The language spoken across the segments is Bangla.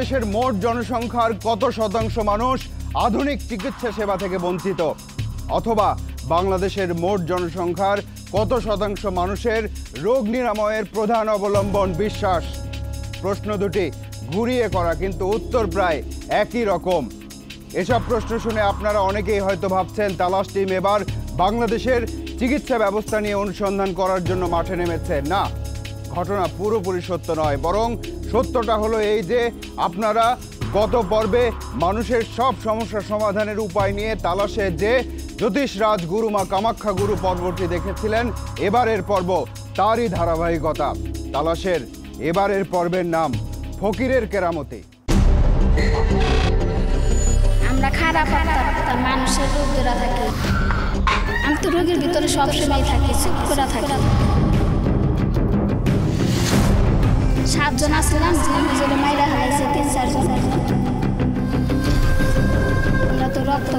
বাংলাদেশের মোট জনসংখ্যার কত শতাংশ মানুষ আধুনিক চিকিৎসা সেবা থেকে বঞ্চিত? অথবা বাংলাদেশের মোট জনসংখ্যার কত শতাংশ মানুষের রোগ নিরাময়ের প্রধান অবলম্বন বিশ্বাস? প্রশ্ন দুটি ঘুরিয়ে করা কিন্তু উত্তর প্রায় একই রকম। এসব প্রশ্ন শুনে আপনারা অনেকেই হয়তো ভাবছেন, তালাশ টিম এবার বাংলাদেশের চিকিৎসা ব্যবস্থা নিয়ে অনুসন্ধান করার জন্য মাঠে নেমেছে। না, ঘটনা পুরোপুরি সত্য নয়, বরং সত্যটা হলো এই যে আপনারা গত পর্বে মানুষের সব সমস্যা সমাধানের উপায় নিয়ে তালাশে যে জ্যোতিষ রাজ গুরুমা কামাখ্যা গুরু পর্বটি দেখেছিলেন, এবারের পর্ব তারই ধারাবাহিকতা। তালাশের এবারের পর্বের নাম ফকিরের কেরামতি। আমরা খারাপ মানুষের রোগ থাকি। আমি তো রোগের ভিতরে সবসময় থাকি চুপ করে থাকি। সাতজন আসলাম মাইরা হারাইছে তিন, চারজন। আমরা তো রক্ত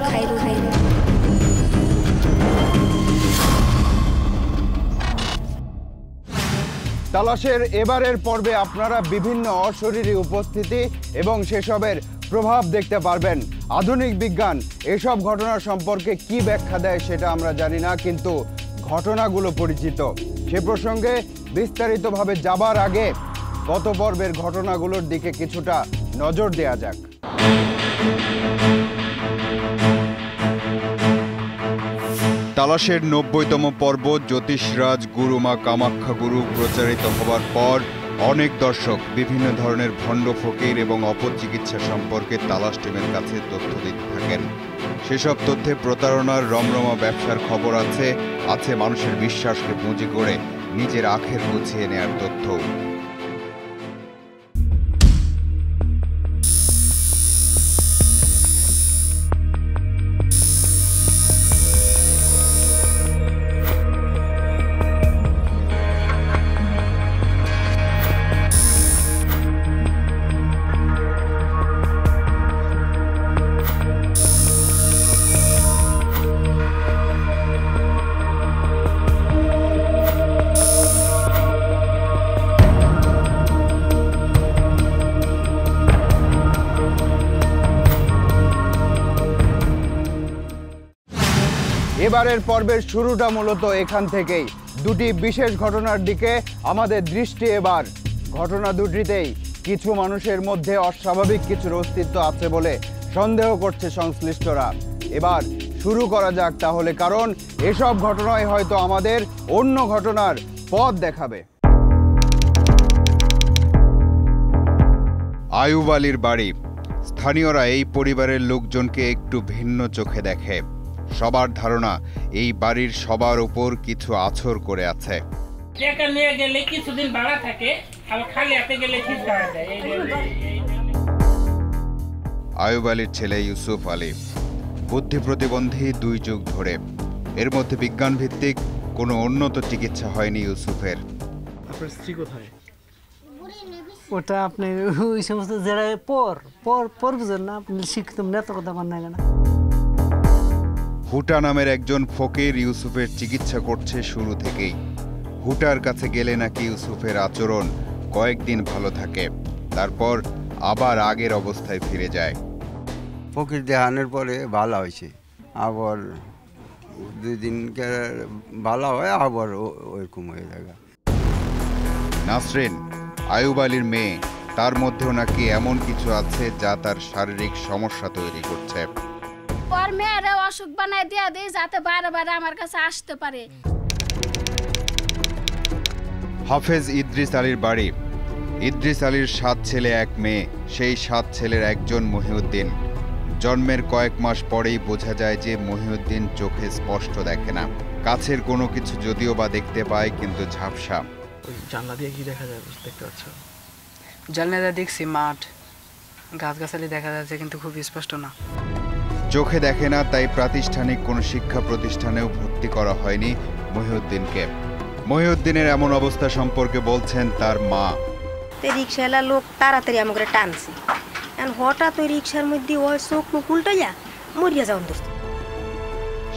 তালাশের এবারের পর্বে আপনারা বিভিন্ন অশরীরী উপস্থিতি এবং সেসবের প্রভাব দেখতে পারবেন। আধুনিক বিজ্ঞান, এসব ঘটনা সম্পর্কে কি ব্যাখ্যা দেয় সেটা আমরা জানি না, কিন্তু ঘটনাগুলো পরিচিত। সে প্রসঙ্গে বিস্তারিতভাবে যাবার আগে গত পর্বের ঘটনাগুলোর দিকে কিছুটা নজর দেয়া যাক। তালাশের নব্বইতম পর্ব জ্যোতিষরাজ গুরুমা কামাখ্যা গুরু প্রচারিত হবার পর অনেক দর্শক বিভিন্ন ধরনের ভণ্ড ফকির এবং অপচিকিৎসা সম্পর্কে তালাশ টিমের কাছে তথ্য দিতে থাকেন। সেসব তথ্যে প্রতারণার রমরমা ব্যবসার খবর আছে আছে মানুষের বিশ্বাসকে পুঁজি করে নিজের আখের গুছিয়ে নেয়ার তথ্য এবারের পর্বের শুরুটা মূলত এখান থেকেই। দুটি বিশেষ ঘটনার দিকে আমাদের দৃষ্টি এবার। ঘটনা দুটিতেই কিছু মানুষের মধ্যে অস্বাভাবিক কিছুর অস্তিত্ব আছে বলে সন্দেহ করছে সংশ্লিষ্টরা। এবার শুরু করা যাক তাহলে, কারণ এসব ঘটনায় হয়তো আমাদের অন্য ঘটনার পথ দেখাবে। আয়ুব আলীর বাড়ি। স্থানীয়রা এই পরিবারের লোকজনকে একটু ভিন্ন চোখে দেখে। সবার ধারণা এই বাড়ির সবার উপর কিছু আছর করে আছে। টাকা নিয়ে গেলে কিছুদিন ভাড়া থাকে আবার খালি হাতে গেলে ঠিক করা যায়? এই যে- এই- আয়ুব আলীর ছেলে ইউসুফ আলী। বুদ্ধি প্রতিবন্ধী দুই যুগ ধরে। এর মধ্যে বিজ্ঞান ভিত্তিক কোনো উন্নত চিকিৎসা হয়নি ইউসুফের। আপনার স্ত্রী কোথায়? ওটা আপনি ওই সমস্ত যারা পর পর পর বুঝেন না আপনি শিক্ষিত নেত কথা মান না। হুটা নামের একজন ফকির ইউসুফের চিকিৎসা করছে শুরু থেকেই। হুটার কাছে গেলে নাকি ইউসুফের আচরণ কয়েকদিন ভালো থাকে তারপর আবার আগের অবস্থায় ফিরে যায়। ফকির দেহানের পরে ভালো হয়েছে আবার দুই দিন ভালো হয় আবার ওইরকম হয়ে যায়। নাসরিন আয়ুব আলীর মেয়ে তার মধ্যেও নাকি এমন কিছু আছে যা তার শারীরিক সমস্যা তৈরি করছে। পর মেয়েরা অসুখ বানায় দিয়ে দিই যাতে বারে বারে আমার কাছে আসতে পারে। হাফেজ ইদ্রিস আলীর বাড়ি। ইদ্রিস আলীর সাত ছেলে এক মেয়ে। সেই সাত ছেলের একজন মহিউদ্দিন। জন্মের কয়েক মাস পরেই বোঝা যায় যে মহিউদ্দিন চোখে স্পষ্ট দেখে না। কাছের কোনো কিছু যদিও বা দেখতে পায় কিন্তু ঝাপসা। জানলা দিয়ে কি দেখা যায় দেখতে পাচ্ছ? জানলাটা দেখছি মাঠ। গাছগাছালি দেখা যাচ্ছে কিন্তু খুব স্পষ্ট না। চোখে দেখে না তাই প্রাতিষ্ঠানিক কোনো শিক্ষা প্রতিষ্ঠানেও ভর্তি করা হয়নি মহিউদ্দিনকে। মহিউদ্দিনের এমন অবস্থা সম্পর্কে বলছেন তার মা। রিক্সাওয়ালা লোক তাড়াতাড়ি আমাকে টানছে। হঠাৎ ওই রিক্সার মধ্যে ওই চোখ মুখ উল্টাইয়া মরিয়া যাওয়ান দোস্ত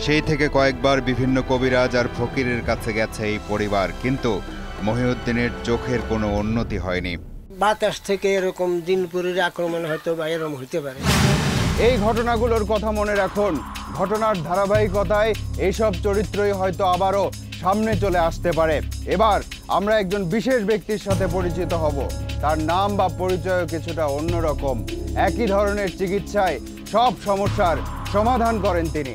সেই থেকে কয়েকবার বিভিন্ন কবিরাজ আর ফকিরের কাছে গেছে এই পরিবার কিন্তু মহিউদ্দিনের চোখের কোনো উন্নতি হয়নি। বাতাস থেকে এরকম দিনপুরের আক্রমণ হয়তো বা এরকম হইতে পারে। এই ঘটনাগুলোর কথা মনে রাখুন। ঘটনার ধারাবাহিকতায় এইসব চরিত্রই হয়তো আবারও সামনে চলে আসতে পারে। এবার আমরা একজন বিশেষ ব্যক্তির সাথে পরিচিত হব। তার নাম বা পরিচয় কিছুটা অন্যরকম। একই ধরনের চিকিৎসায় সব সমস্যার সমাধান করেন তিনি।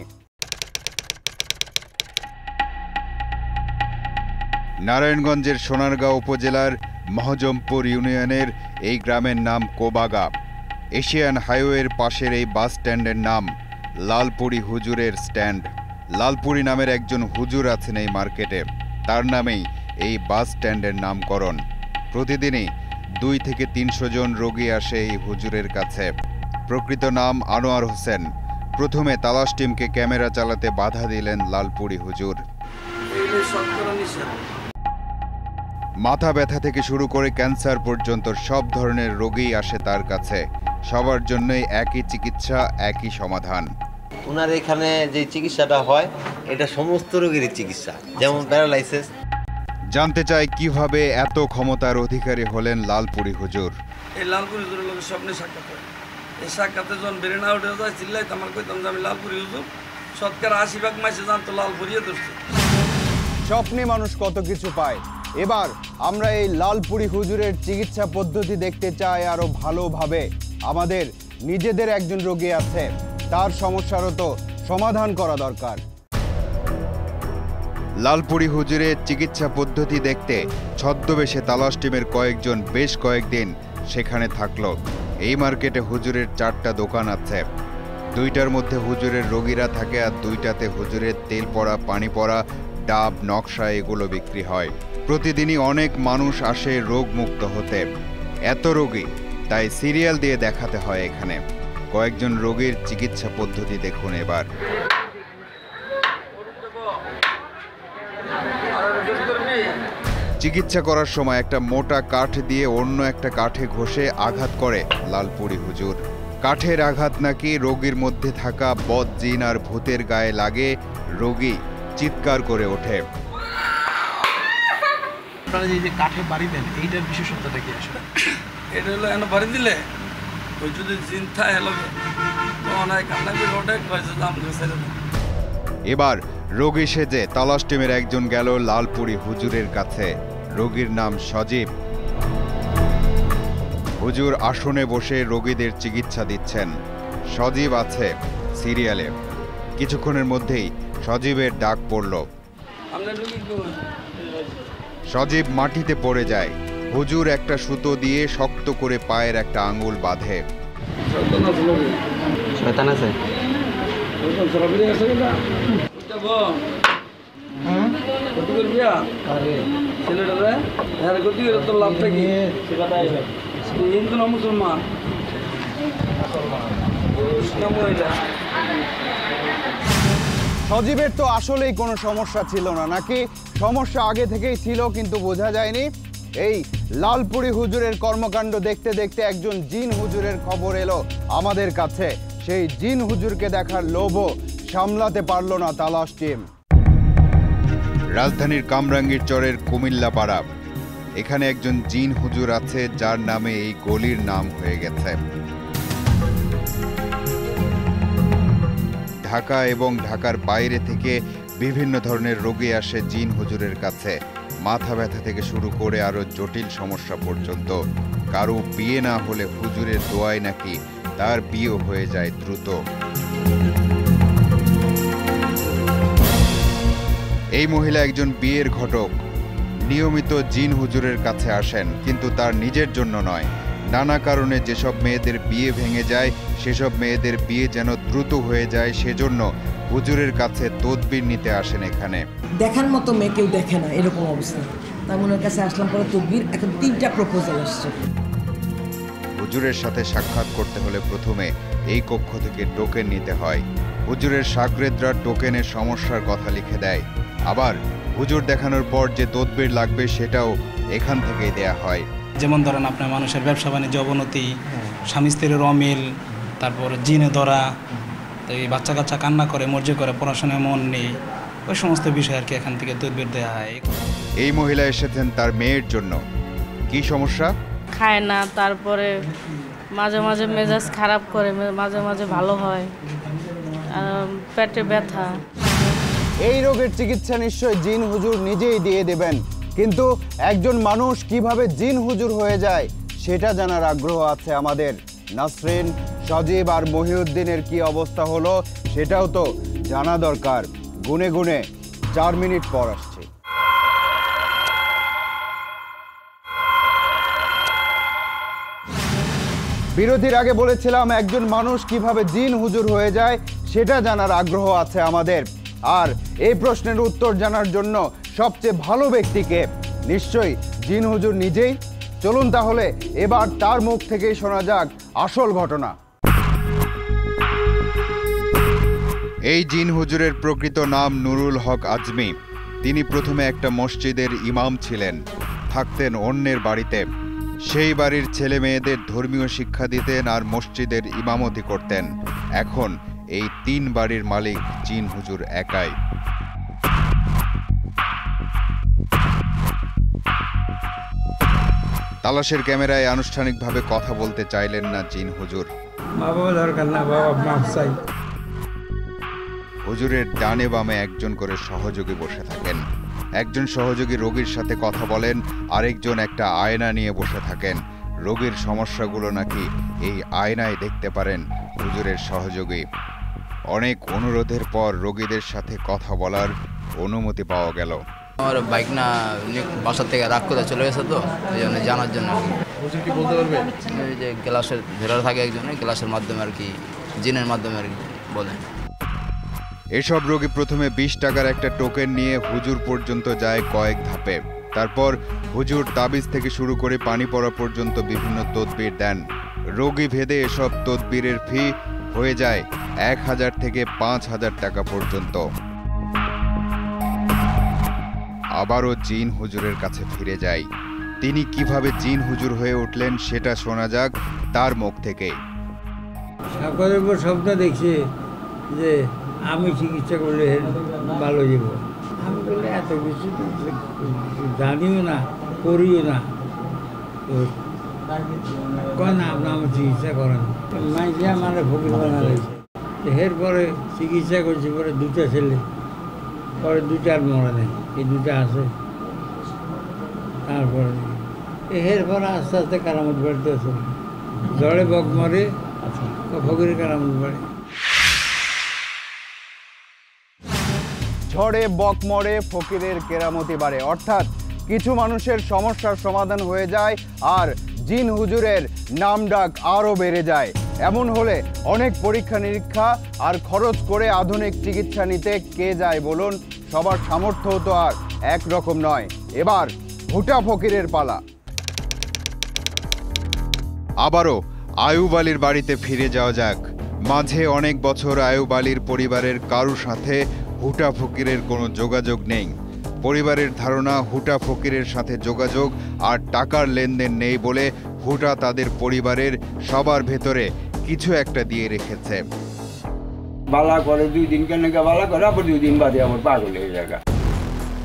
নারায়ণগঞ্জের সোনারগাঁও উপজেলার মহজমপুর ইউনিয়নের এই গ্রামের নাম কোবাগা। এশিয়ান হাইওয়ের পাশের এই বাস স্ট্যান্ডের নাম লালপুরি হুজুরের স্ট্যান্ড। লালপুরি নামের একজন হুজুর আছেন এই মার্কেটে। তার নামেই এই বাস স্ট্যান্ডের নামকরণ। প্রতিদিনই দুই থেকে তিনশো জন রোগী আসে এই হুজুরের কাছে। প্রকৃত নাম আনোয়ার হোসেন। প্রথমে তালাশ টিমকে ক্যামেরা চালাতে বাধা দিলেন লালপুরি হুজুর। মাথা ব্যথা থেকে শুরু করে ক্যান্সার পর্যন্ত সব ধরনের রোগী আসে তার কাছে। সবার জন্যই একই চিকিৎসা একই সমাধান। ওনার এখানে যে চিকিৎসাটা হয় এটা সমস্ত রোগেরই চিকিৎসা যেমন প্যারালাইসিস। জানতে চাই কীভাবে এত ক্ষমতার অধিকারী হলেন লালপুরি হুজুর? এই লালপুরি হুজুরের লোকের স্বপ্নে সাক্ষাৎ হয়। এই সাক্ষাতে যখন বেড়ে না উঠে যায় চিল্লাই আমার কইতাম যে আমি লালপুরি হুজুর। সৎকার আশি ভাগ মাসে জানতো লালপুরিয়ে ধরছে। স্বপ্নে মানুষ কত কিছু পায়। এবার আমরা এই লালপুরি হুজুরের চিকিৎসা পদ্ধতি দেখতে চাই আরও ভালোভাবে। আমাদের নিজেদের একজন রোগী আছে, তার সমস্যারও তো সমাধান করা দরকার। লালপুরি হুজুরের চিকিৎসা পদ্ধতি দেখতে ছদ্মবেশে তালাশ টিমের কয়েকজন বেশ কয়েকদিন সেখানে থাকল। এই মার্কেটে হুজুরের চারটা দোকান আছে। দুইটার মধ্যে হুজুরের রোগীরা থাকে আর দুইটাতে হুজুরের তেল পড়া, পানি পড়া, ডাব, নকশা এগুলো বিক্রি হয়। প্রতিদিনই অনেক মানুষ আসে রোগ মুক্ত হতে। এত রোগী তাই সিরিয়াল দিয়ে দেখাতে হয় এখানে। কয়েকজন রোগীর চিকিৎসা পদ্ধতি দেখুন এবার। চিকিৎসা করার সময় একটা মোটা কাঠ দিয়ে অন্য একটা কাঠে ঘষে আঘাত করে, লালপুরি হুজুর। কাঠের আঘাত নাকি রোগীর মধ্যে থাকা বদ জিন আর ভূতের গায়ে লাগে, রোগী চিৎকার করে ওঠে। আপনারা যে কাঠে বাড়ি দেন, এইটার বিশেষত্বটা কি আসলে? এটা হলো এনে বাড়ি দিলে ওই যদি চিন্তা এলো তখন এক কান্না করে ওঠে কয়েছে দাম গেছে এবার রোগী সেজে তালাশ টিমের একজন গেল লালপুরি হুজুরের কাছে। রোগীর নাম সজীব। হুজুর আসনে বসে রোগীদের চিকিৎসা দিচ্ছেন। সজীব আছে সিরিয়ালে। কিছুক্ষণের মধ্যেই সজীবের ডাক পড়ল? সজীব মাটিতে পড়ে যায়। হুজুর একটা সুতো দিয়ে শক্ত করে পায়ের একটা আঙুল বাঁধে শয়তান আছে হিন্দু না মুসলমান? সজীবের তো আসলেই কোনো সমস্যা ছিল না নাকি সমস্যা আগে থেকেই ছিল কিন্তু বোঝা যায়নি এই লালপুরি হুজুরের কর্মকাণ্ড দেখতে দেখতে একজন জিন হুজুরের খবর এলো আমাদের কাছে। সেই জিন হুজুরকে দেখার লোভও সামলাতে পারল না তালাশ টিম। রাজধানীর কামরাঙ্গীর চরের কুমিল্লা পাড়া এখানে একজন জিন হুজুর আছে যার নামে এই গলির নাম হয়ে গেছে। ঢাকা এবং ঢাকার বাইরে থেকে বিভিন্ন ধরনের রোগী আসে জিন হুজুরের কাছে। মাথা ব্যথা থেকে শুরু করে আরও জটিল সমস্যা পর্যন্ত কারও বিয়ে না হলে হুজুরের দোয়ায় নাকি তার বিয়ে হয়ে যায় দ্রুত। এই মহিলা একজন বিয়ের ঘটক। নিয়মিত জিন হুজুরের কাছে আসেন, কিন্তু তার নিজের জন্য নয়। নানা কারণে যেসব মেয়েদের বিয়ে ভেঙে যায়, সেসব মেয়েদের বিয়ে যেন দ্রুত হয়ে যায় সেজন্য হুজুরের কাছে তদবির নিতে আসেন এখানে। দেখার মতো মেয়ে কেউ দেখে না এরকম অবস্থা। তাই ওনার কাছে আসলাম পরে তকবির এখন তিনটা প্রপোজাল আসছে। হুজুরের সাথে সাক্ষাৎ করতে হলে প্রথমে এই কক্ষ থেকে টোকেন নিতে হয়। হুজুরের সাগরেদরা টোকেনের সমস্যার কথা লিখে দেয়। আবার হুজুর দেখানোর পর যে তদবির লাগবে সেটাও এখান থেকেই দেয়া হয়। যেমন ধরেন আপনার মানুষের ব্যবসা বাণিজ্য অবনতি স্বামী স্ত্রীর অমিল তারপর জিনে ধরা তো এই বাচ্চা কাচ্চা কান্না করে মর্জি করে পড়াশোনায় মন নেই ওই সমস্ত বিষয় আর কি এখান থেকে তদবির দেওয়া হয়। এই মহিলা এসেছেন তার মেয়ের জন্য। কি সমস্যা? খায় না তারপরে মাঝে মাঝে মেজাজ খারাপ করে মাঝে মাঝে ভালো হয়। পেটে ব্যথা। এই রোগের চিকিৎসা নিশ্চয় জিন হুজুর নিজেই দিয়ে দেবেন। কিন্তু একজন মানুষ কীভাবে জিন হুজুর হয়ে যায় সেটা জানার আগ্রহ আছে আমাদের। নাসরিন, সজীব আর মহিউদ্দিনের কি অবস্থা হলো সেটাও তো জানা দরকার। গুনে গুনে চার মিনিট পর আসছে। বিরতির আগে বলেছিলাম একজন মানুষ কীভাবে জিন হুজুর হয়ে যায় সেটা জানার আগ্রহ আছে আমাদের। আর এই প্রশ্নের উত্তর জানার জন্য সবচেয়ে ভালো ব্যক্তিকে নিশ্চয়ই জিন হুজুর নিজেই চলুন তাহলে এবার তার মুখ থেকেই শোনা যাক আসল ঘটনা। এই জিন হুজুরের প্রকৃত নাম নুরুল হক আজমি। তিনি প্রথমে একটা মসজিদের ইমাম ছিলেন, থাকতেন অন্যের বাড়িতে। সেই বাড়ির ছেলে মেয়েদের ধর্মীয় শিক্ষা দিতেন আর মসজিদের ইমামতি করতেন। এখন এই তিন বাড়ির মালিক জিন হুজুর একাই। তালাশের ক্যামেরায় আনুষ্ঠানিকভাবে কথা বলতে চাইলেন না জিন হুজুর। মা বাবা দরকার না বাবা মাপ চাই। হুজুরের ডানে বামে একজন করে সহযোগী বসে থাকেন। একজন সহযোগী রোগীর সাথে কথা বলেন আরেকজন একটা আয়না নিয়ে বসে থাকেন। রোগীর সমস্যাগুলো নাকি এই আয়নায় দেখতে পারেন হুজুরের সহযোগী। অনেক অনুরোধের পর রোগীদের সাথে কথা বলার অনুমতি পাওয়া গেল। আমার বাইক না বাসার থেকে রাগ করে চলে গেছে তো এই জন্য জানার জন্য। আর কি। বলতে পারবেন ওই যে গ্লাসের ভেড়ার থাকে একজন গ্লাসের মাধ্যমে আর কি জিনের মাধ্যমে আর কি বলেন এসব রোগী প্রথমে বিশ টাকার একটা টোকেন নিয়ে হুজুর পর্যন্ত যায় কয়েক ধাপে। তারপর হুজুর তাবিজ থেকে শুরু করে পানি পড়া পর্যন্ত বিভিন্ন তদবির দেন। রোগী ভেদে এসব তদবিরের ফি হয়ে যায় এক হাজার থেকে পাঁচ হাজার টাকা পর্যন্ত। আবারও জিন হুজুরের কাছে ফিরে যাই। তিনি কীভাবে জিন হুজুর হয়ে উঠলেন সেটা শোনা যাক তার মুখ থেকে। সাগরের পর স্বপ্ন দেখছে যে আমি চিকিৎসা করলে ভালো যাব আমি বললে এত কিছু জানিও না, করিও না। তো না আমার চিকিৎসা করেন। মাইকে আমার ফকির বানা রয়েছে এরপরে চিকিৎসা করছি, পরে দুটা ছেলে। পরে দুটা আর মরে নেই এই দুটা আছে। তারপরে এর পরে আস্তে আস্তে কারামত বাড়তে আছে জড়ে বক মরে ফকিরের কারামত বাড়ে। ঝড়ে বকমরে ফকিরের কেরামতি বাড়ে। অর্থাৎ কিছু মানুষের সমস্যার সমাধান হয়ে যায় আর জিন হুজুরের নাম ডাক আরও বেড়ে যায়। এমন হলে অনেক পরীক্ষা নিরীক্ষা আর খরচ করে আধুনিক চিকিৎসা নিতে কে যায় বলুন? সবার সামর্থ্য তো আর একরকম নয়। এবার ভুটা ফকিরের পালা। আবারও আয়ুব আলীর বাড়িতে ফিরে যাওয়া যাক। মাঝে অনেক বছর আয়ুব আলীর পরিবারের কারুর সাথে হুটা ফকিরের কোনো যোগাযোগ নেই। পরিবারের ধারণা হুটা ফকিরের সাথে যোগাযোগ আর টাকার লেনদেন নেই বলে হুটা তাদের পরিবারের সবার ভেতরে কিছু একটা দিয়ে রেখেছে। বালা করে দুই দিন কেন বালা করে? আবার দুই দিন বাদে আমার পাগল হয়ে জায়গা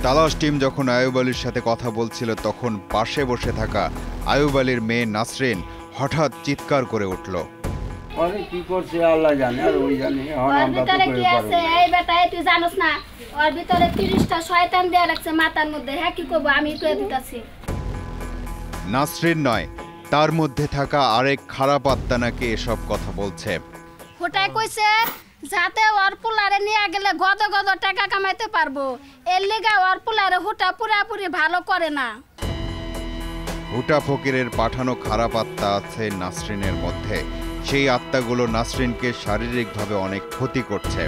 তালাশ টিম যখন আয়ুব আলীর সাথে কথা বলছিল তখন পাশে বসে থাকা আয়ুব আলীর মেয়ে নাসরিন হঠাৎ চিৎকার করে উঠল। অরে কি করছে আল্লাহ জানে আর ওই জানে এখন আমরা তো ভিতরে করে পারব এই বেটা এই তুই জানোস না ওর ভিতরে শয়তান দেয়া রাখছে মাথার মধ্যে। হ্যাঁ কি করব? আমি দিতেছি। নাসরিন নয় তার মধ্যে থাকা আরেক খারাপ আত্মা নাকি এসব কথা বলছে। হোটায় কইছে যাতে ওর পোলারে নিয়ে গেলে গদ গদ টাকা কামাইতে পারব। এর লিগা ওর পোলারে হোটা পুরাপুরি ভালো করে না। হুটা ফকিরের পাঠানো খারাপ আত্মা আছে নাসরিনের মধ্যে। সেই আত্মাগুলো নাসরিনকে শারীরিকভাবে অনেক ক্ষতি করছে।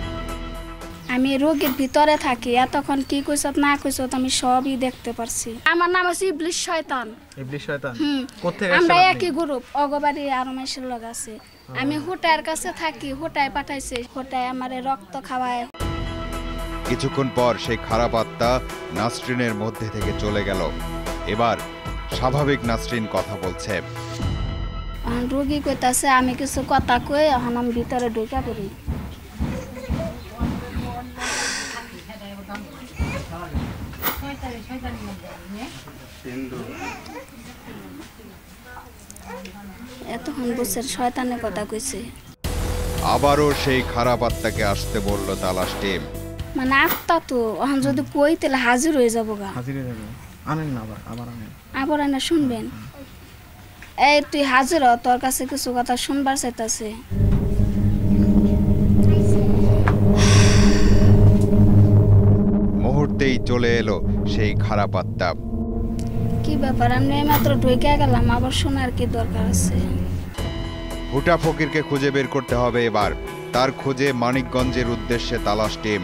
আমি রোগীর ভিতরে থাকি এতক্ষণ কি কইছত না কইছত আমি সবই দেখতে পারছি। আমার নাম হচ্ছে ইবলিশ শয়তান। ইবলিশ শয়তান? কোত্থেকে আমরা একই গ্রুপ অগবাড়ি আরও মাসের লোক আছে। আমি হোটার কাছে থাকি হোটায় পাঠাইছে হোটায় আমারে রক্ত খাওয়ায়। কিছুক্ষণ পর সেই খারাপ আত্মা নাসরিনের মধ্যে থেকে চলে গেল। এবার স্বাভাবিক নাসরিন কথা বলছে। রোগী কইতাছে আমি কিছু কথা কই এখন আমি ভিতরে ঢুকা পড়ি। তখন বুঝছে শয়তানের কথা কইছে। আবারও সেই খারাপ আত্মাকে আসতে বলল তালাশ টিম। মানে আত্মা তো এখন যদি কই তাহলে হাজির হয়ে যাব গা। হাজিরে যাবে। আনেন না আবার আবার আনেন। আবার শুনবেন। এই তুই হাজির হ তোর কাছে কিছু কথা শুনবার চাইতাছে। মুহূর্তেই চলে এলো সেই খারাপ আত্মা। কি ব্যাপার আমি মাত্র ঢুকে গেলাম আবার শোনার কি দরকার আছে? হুটা ফকিরকে খুঁজে বের করতে হবে এবার। তার খোঁজে মানিকগঞ্জের উদ্দেশ্যে তালাশ টিম।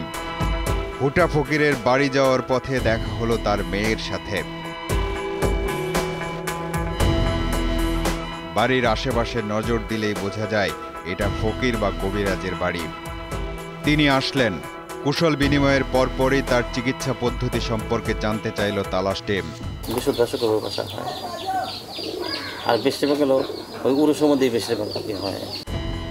হুটা ফকিরের বাড়ি যাওয়ার পথে দেখা হলো তার মেয়ের সাথে। বাড়ির আশেপাশে নজর দিলেই বোঝা যায় এটা ফকির বা কবিরাজের বাড়ি। তিনি আসলেন। কুশল বিনিময়ের পরপরই তার চিকিৎসা পদ্ধতি সম্পর্কে জানতে চাইল তালাশ টিম। হয়। আর বেশিরভাগ হলো ওই উরুসের মধ্যেই বেশিরভাগ হয়।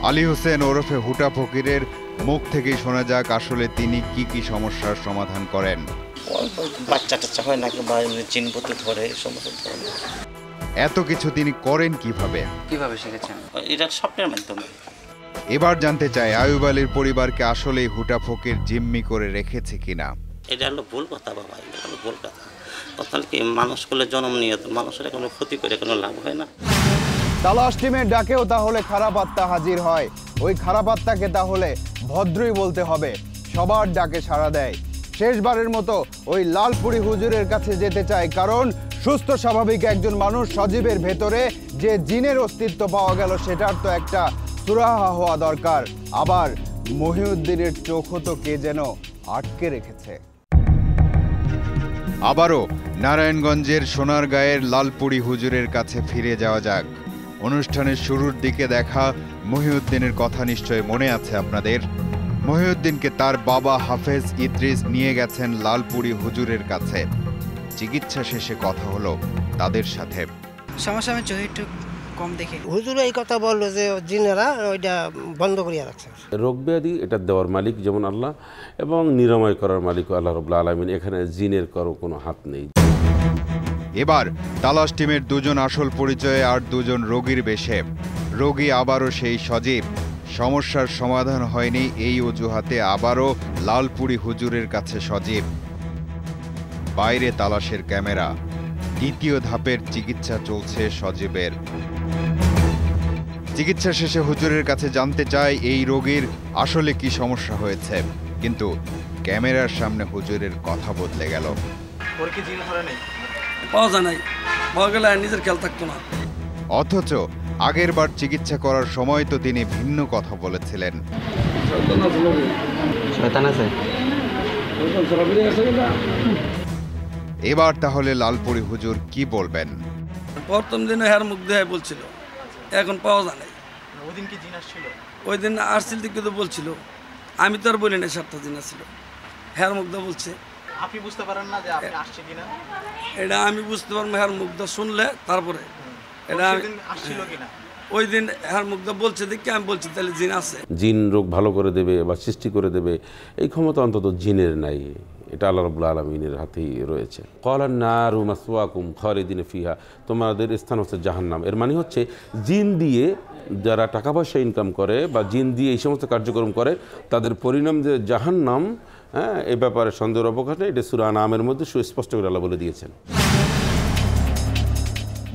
আলী হোসেন ওরফে হুটা ফকিরের মুখ থেকেই শোনা যাক আসলে তিনি কি কি সমস্যার সমাধান করেন। বাচ্চা টাচ্চা হয় নাকি বা চিনপত্র ধরে সমস্ত ধরনের। এত কিছু তিনি করেন কীভাবে? কীভাবে শিখেছেন? এটা স্বপ্নের মাধ্যমে। এবার জানতে চাই আয়ুব আলীর পরিবারকে আসলেই হুটা ফকির জিম্মি করে রেখেছে কিনা? এটা হলো ভুল কথা বাবা এটা হলো ভুল কথা। কথা কি মানুষ করলে জন্ম নিয়ে তো মানুষের কোনো ক্ষতি করে কোনো লাভ হয় না। তালাশ টিমের ডাকেও তাহলে খারাপ আত্মা হাজির হয়। ওই খারাপ আত্মাকে তাহলে ভদ্রই বলতে হবে সবার ডাকে সাড়া দেয়। শেষবারের মতো ওই লালপুরি হুজুরের কাছে যেতে চায় কারণ সুস্থ, স্বাভাবিক একজন মানুষ সজীবের ভেতরে যে জিনের অস্তিত্ব পাওয়া গেল, সেটার তো একটা সুরাহা হওয়া দরকার। আবার মহিউদ্দিনের চোখও তো কে যেন আটকে রেখেছে। আবারও নারায়ণগঞ্জের সোনারগাঁয়ের লালপুরি হুজুরের কাছে ফিরে যাওয়া যাক। অনুষ্ঠানের শুরুর দিকে দেখা মহিউদ্দিনের কথা নিশ্চয় মনে আছে আপনাদের। মহিউদ্দিনকে তার বাবা হাফেজ ইদ্রিস নিয়ে গেছেন লালপুরি হুজুরের কাছে। চিকিৎসা শেষে কথা হলো তাদের সাথে। সমস্যা আমি চোখে একটু কম দেখি। হুজুর এই কথা বলল যে জিনেরা ওইটা বন্ধ করিয়া রাখছে। রোগ ব্যাধি এটা দেওয়ার মালিক যেমন আল্লাহ এবং নিরাময় করার মালিক আল্লাহ রবুল্লা আলমিন। এখানে জিনের কারও কোনো হাত নেই। এবার তালাশ টিমের দুজন আসল পরিচয়ে আর দুজন রোগীর বেশে। রোগী আবারও সেই সজীব। সমস্যার সমাধান হয়নি এই অজুহাতে আবারও লালপুরি হুজুরের কাছে সজীব। বাইরে তালাশের ক্যামেরা। দ্বিতীয় ধাপের চিকিৎসা চলছে সজীবের। চিকিৎসা শেষে হুজুরের কাছে জানতে চায় এই রোগীর আসলে কি সমস্যা হয়েছে? কিন্তু ক্যামেরার সামনে হুজুরের কথা বদলে গেল। ওর কি জিন ধরে নেই? পাওয়া যায় নাই। পাওয়া গেলে নিজের খেয়াল থাকতো না। অথচ আগের বার চিকিৎসা করার সময় তো তিনি ভিন্ন কথা বলেছিলেন। শয়তান আছে? এবার তাহলে লালপুরি হুজুর কি বলবেন? প্রথম দিনে হ্যার মুখ দেয় বলছিল এখন পাওয়া যায় নাই। ওই দিন কি জিন আসছিল? ওই দিন আসছিল দিকে তো বলছিল আমি তো আর বলি না সাতটা দিন আসছিল। হ্যার মুগ্ধ বলছে। আপনি বুঝতে পারেন না যে আপনি আসছে কিনা? এটা আমি বুঝতে পারব হ্যার মুগ্ধ শুনলে তারপরে। এটা আমি আসছিল কিনা? ওই দিন হ্যার মুগ্ধ বলছে দেখি আমি বলছি তাহলে জিন আছে। জিন রোগ ভালো করে দেবে বা সৃষ্টি করে দেবে এই ক্ষমতা অন্তত জিনের নাই। এটা আল্লাহ রবুল্লা আলমিনের হাতেই রয়েছে। কলার নারু মাসওয়াকুম খরিদিন ফিহা, তোমাদের স্থান হচ্ছে জাহান্নাম। এর মানে হচ্ছে জিন দিয়ে যারা টাকা পয়সা ইনকাম করে বা জিন দিয়ে এই সমস্ত কার্যক্রম করে, তাদের পরিণাম যে জাহান্নাম হ্যাঁ এ ব্যাপারে সন্দেহের অবকাশ নেই। এটা সুরা নামের মধ্যে সুস্পষ্ট করে আল্লাহ বলে দিয়েছেন।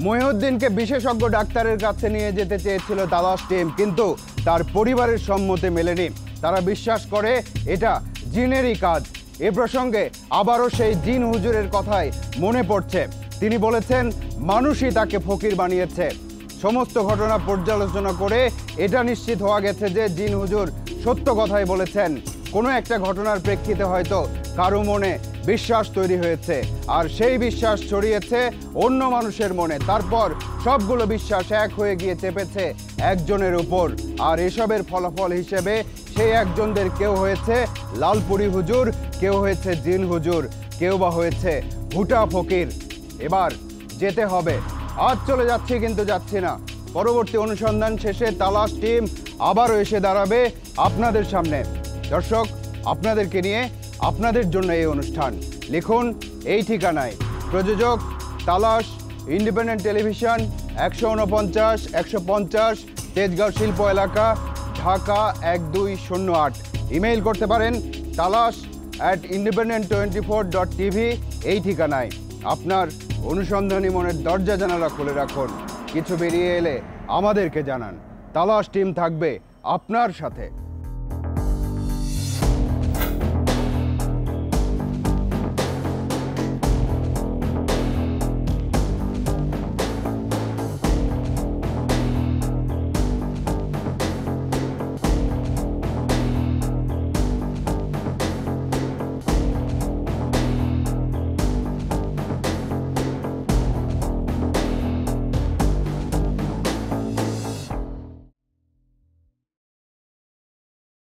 মহিউদ্দিনকে বিশেষজ্ঞ ডাক্তারের কাছে নিয়ে যেতে চেয়েছিল তালাশ টিম, কিন্তু তার পরিবারের সম্মতি মেলেনি। তারা বিশ্বাস করে এটা জিনেরই কাজ। এ প্রসঙ্গে আবারও সেই জিন হুজুরের কথাই মনে পড়ছে। তিনি বলেছেন, মানুষই তাকে ফকির বানিয়েছে। সমস্ত ঘটনা পর্যালোচনা করে এটা নিশ্চিত হওয়া গেছে যে জিন হুজুর সত্য কথাই বলেছেন। কোনো একটা ঘটনার প্রেক্ষিতে হয়তো কারও মনে বিশ্বাস তৈরি হয়েছে, আর সেই বিশ্বাস ছড়িয়েছে অন্য মানুষের মনে। তারপর সবগুলো বিশ্বাস এক হয়ে গিয়ে চেপেছে একজনের উপর। আর এসবের ফলাফল হিসেবে সেই একজনদের কেউ হয়েছে লালপুরি হুজুর, কেউ হয়েছে জিন হুজুর, কেউ বা হয়েছে হুটা ফকির। এবার যেতে হবে। আজ চলে যাচ্ছি কিন্তু যাচ্ছি না। পরবর্তী অনুসন্ধান শেষে তালাশ টিম আবারও এসে দাঁড়াবে আপনাদের সামনে। দর্শক, আপনাদেরকে নিয়ে আপনাদের জন্য এই অনুষ্ঠান। লিখুন এই ঠিকানায়। প্রযোজক, তালাশ, ইন্ডিপেন্ডেন্ট টেলিভিশন, একশো উনপঞ্চাশ, একশো পঞ্চাশ, তেজগাঁও শিল্প এলাকা ঢাকা এক দুই শূন্য আট। ইমেইল করতে পারেন Talash at Independent twenty four dot TV এই ঠিকানায়। আপনার অনুসন্ধানী মনের দরজা জানালা খুলে রাখুন। কিছু বেরিয়ে এলে আমাদেরকে জানান। তালাশ টিম থাকবে আপনার সাথে।